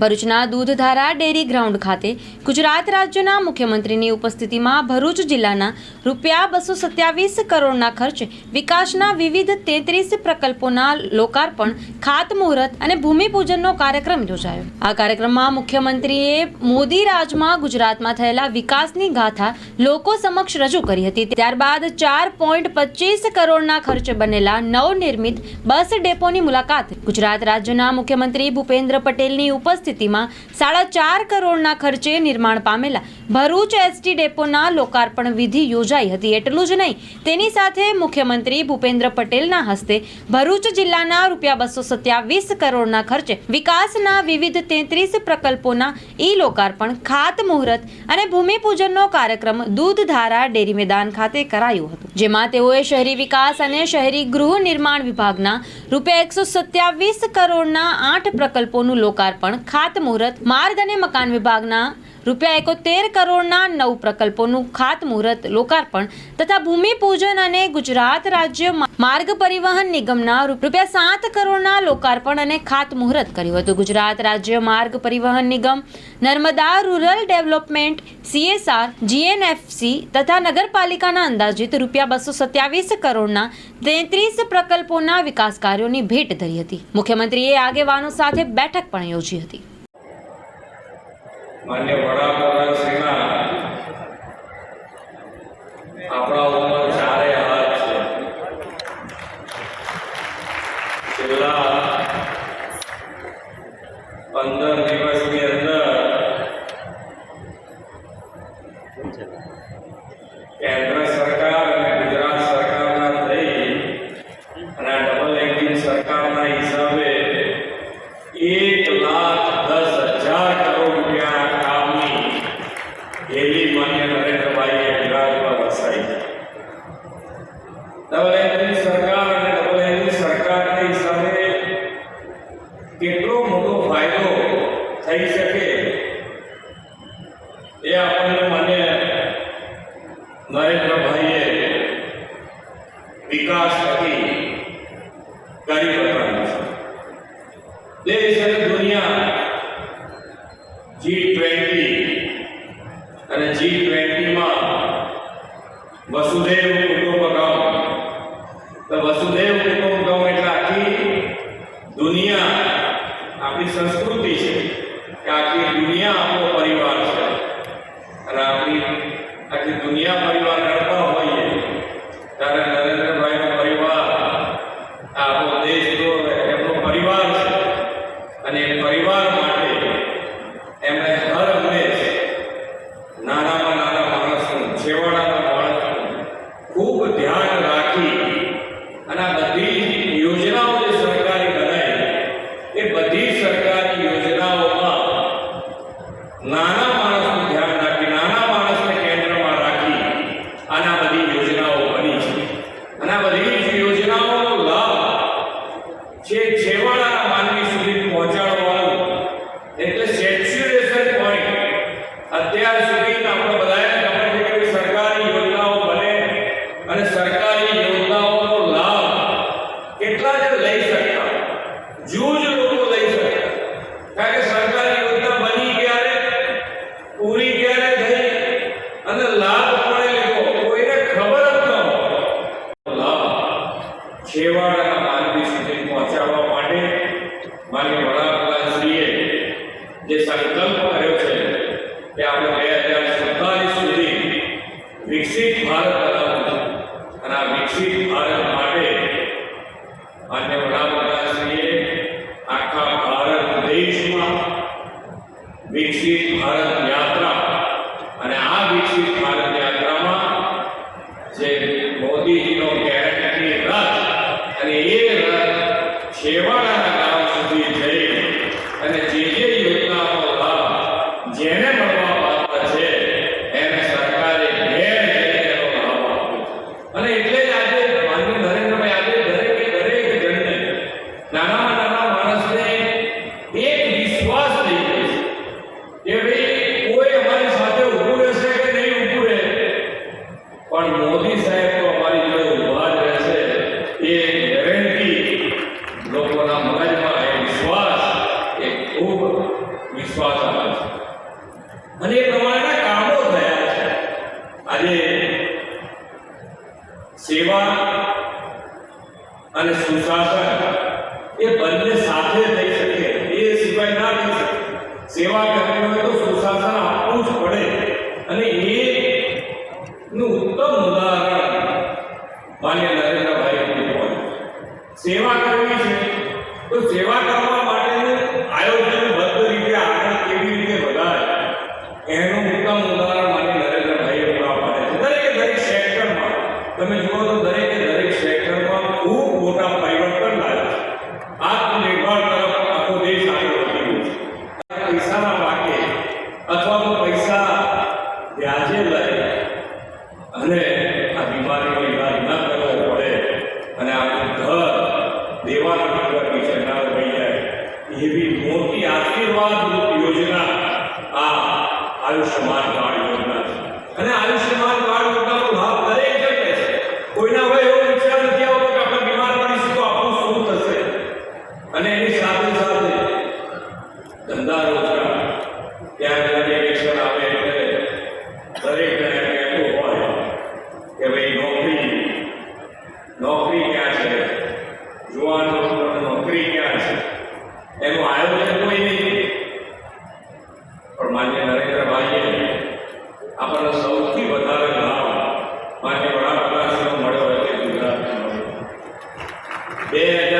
ભરૂચના Dudhdhara dairy ground ખાતે ગુજરાત રાજ્યના મુખ્યમંત્રીની ઉપસ્થિતિમાં ભરૂચ જિલ્લાના રૂપિયા બસો સત્યાવીસ કરોડના ખર્ચે વિકાસના વિવિધ તેત્રીસ પ્રકલ્પોના લોકાર્પણ, ખાતમુહૂર્ત અને ભૂમિપૂજનનો કાર્યક્રમ યોજાયો. આ કાર્યક્રમમાં મુખ્યમંત્રીએ મોદી રાજમાં ગુજરાતમાં થયેલા વિકાસની ગાથા લોકો સમક્ષ રજૂ કરી હતી. ત્યારબાદ ચાર પોઈન્ટ પચીસ કરોડના ખર્ચે બનેલા નવનિર્મિત બસ ડેપોની મુલાકાત ગુજરાત રાજ્યના મુખ્યમંત્રી ભૂપેન્દ્ર પટેલની ઉપસ્થિતિમાં સાડા ચાર કરોડના ખર્ચે નિર્માણ પામેલા ભરૂચ એસટી ડેપોના લોકાર્પણ વિધિ યોજાઈ હતી. એટલું જ નહીં, તેની સાથે મુખ્યમંત્રી ભૂપેન્દ્ર પટેલના હસ્તે ભરૂચ જિલ્લાના રૂપિયા બસો સત્યાવીસ કરોડના ખર્ચે વિકાસના વિવિધ તેત્રીસ પ્રકલ્પોના ઈ લોકાર્પણ ખાતમુહૂર્ત અને ભૂમિપૂજનનો કાર્યક્રમ દૂધધારા ડેરી મેદાન ખાતે કરાયું હતું, જેમાં તેઓએ શહેરી વિકાસ અને શહેરી ગૃહ નિર્માણ વિભાગના રૂપિયા એકસો સત્યાવીસ કરોડના આઠ પ્રકલ્પોનું લોકાર્પણ ખાતમુહૂર્ત માર્ગ અને મકાન વિભાગના રૂપિયા એકોતેર કરોડના નવ પ્રકલ્પોનું ખાતમુહૂર્ત, લોકાર્પણ તથા ભૂમિપૂજન અને ગુજરાત રાજ્ય માર્ગ પરિવહન નિગમના રૂપિયા સાત કરોડના લોકાર્પણ અને ખાતમુહૂર્ત કર્યું હતું. ગુજરાત રાજ્ય માર્ગ પરિવહન નિગમ, Narmada rural development, CSR, GNFC તથા નગરપાલિકાના અંદાજિત રૂપિયા બસો સત્યાવીસ કરોડના તેત્રીસ પ્રકલ્પોના વિકાસ કાર્યોની ભેટ ધરી હતી. મુખ્યમંત્રીએ આગેવાનો સાથે બેઠક પણ યોજી હતી. માન્ય વડાપ્રધાન શ્રીના આપણા ઉપર ચારે હાથ છે. છેલ્લા પંદર દિવસની અંદર કેન્દ્ર સરકાર અને ગુજરાત સરકારના થઈ અને આ ડબલ એન્જિન સરકારના હિસાબે એક લાખ દસ હજાર કરોડ રૂપિયાના કામની હેલી માન્ય નરેન્દ્રભાઈએ ગુજરાતમાં વસાઈ છે ડબલ એન્જિન સરકાર અને ડબલ એન્જિન સરકારના હિસાબે કેટલો મોટો ફાયદો થઈ શકે એ આપણને માન્ય નરેન્દ્રભાઈએ વિકાસ થકી કરી બતાવ્યું છે. દેશ અને અને આ બધી યોજનાઓ જે સરકારી બનાવી એ બધી સરકારી યોજનાઓમાં નાના માણસનું ધ્યાન રાખી નાના માણસને કેન્દ્રમાં રાખી અને આ બધી યોજનાઓ બની છે અને આ બધી જ યોજનાઓનો લાભ જે છેવાડાના માનવી સુધી પહોંચાડવાનું એટલે સેચ્યુરેશન પોઈન્ટ અત્યાર સુધી આપણે બધાને ખબર છે કે ભાઈ સરકારી યોજનાઓ બને અને સરકારી યોજનાઓનો લાભ કેટલા જ લઈ શકતા જૂજ લોકો લઈ શકતા કારણ કે સરકારી યોજના બની ક્યારે પૂરી ક્યારે થઈ અને લાભ કોને લીધો કોઈને ખબર જ ન હોય લાભ છેવાડાના માનવી સુધી પહોંચાડવા માટે માન્ય વડાપ્રધાનશ્રીએ જે સંકલ્પ કર્યો છે કે આપણે બે હજાર સુડતાલીસ સુધી વિકસિત ભારત બનાવવું છે. અને આ વિકસિત ભારત માટે માન્ય વડાપ્રધાનશ્રીએ આખા ભારત દેશમાં વિકસિત સેવા કરવી હોય તો સુશાસન આપવું જ પડે. અને એ નું ઉત્તમ ઉદાહરણ માન્ય નરેન્દ્રભાઈ સેવા કરવી છે, તો સેવા કરવા માટેનું આયોજનબદ્ધ રીતે આગળ કેવી રીતે વધારે? એનું ઉત્તમ ઉદાહરણ માન્ય નરેન્દ્રભાઈએ પૂરા પાડે છે. દરેકે દરેક સેક્ટરમાં તમે જુઓ તો દરેકે દરેક સેક્ટરમાં ખૂબ મોટા એવી મોટી આશીર્વાદ યોજના આ આયુષ્યમાન Yeah.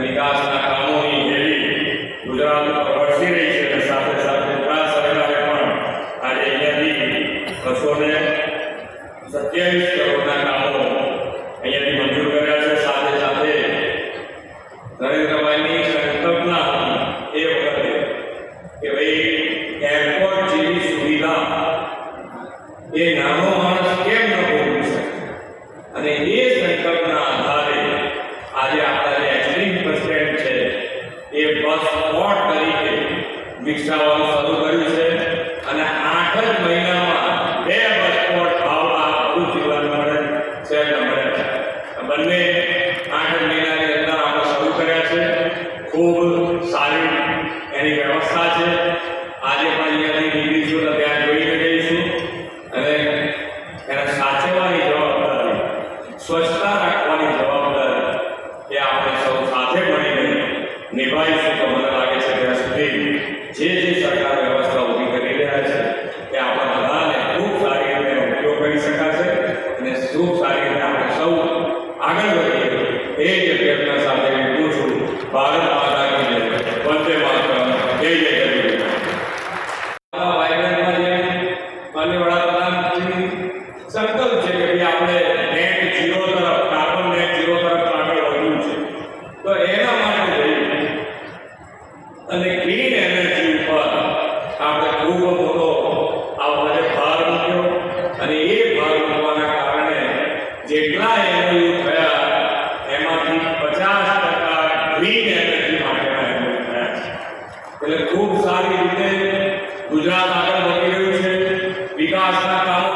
વિકાસના કામોની રેલી ગુજરાત પર વરસી રહી છે અને સાથે સાથે ગુજરાત સરકારે પણ આજે અહીંયાથી બસો ને સત્યાવીસ કરોડના કામો અહીંયાથી મંજૂર કર્યા છે. સાથે સાથે નરેન્દ્રભાઈની સંકલ્પના એ વખતે કે ભાઈ એરપોર્ટ જેવી સુવિધા એ નામ બંને આઠ મહિનાની અંદર આપણે શરૂ કર્યા છે. ખૂબ સારી એની વ્યવસ્થા છે. આજે પણ અહીંયાથી ડિગ્રીઝોને ત્યાં જોઈ રહી છું. અને એને સાચવવાની જવાબદારી, સ્વચ્છતા રાખવાની જવાબદારી એ આપણે સૌ સાથે મળીને નિભાવીશું તો મને લાગે છે ત્યાં સુધી જે જે સરકારે સંકલ્પ છે કે આપણે નેટ ઝીરો તરફ કાર્બન નેટ ઝીરો તરફ આગળ વધવું છે. તો એના માટે અને ગ્રીન એનર્જી ઉપર આપણે ખૂબ મોટો આ ભાર મૂક્યો. અને એ ભાર મૂકવાના કારણે જેટલા એમઓયુ થયા, એમાંથી પચાસ ટકા ગ્રીન એનર્જી માટેના એમઓયુ થયા છે. એટલે ખૂબ સારી રીતે ગુજરાત આગળ વધી રહ્યું છે. વિકાસના કામો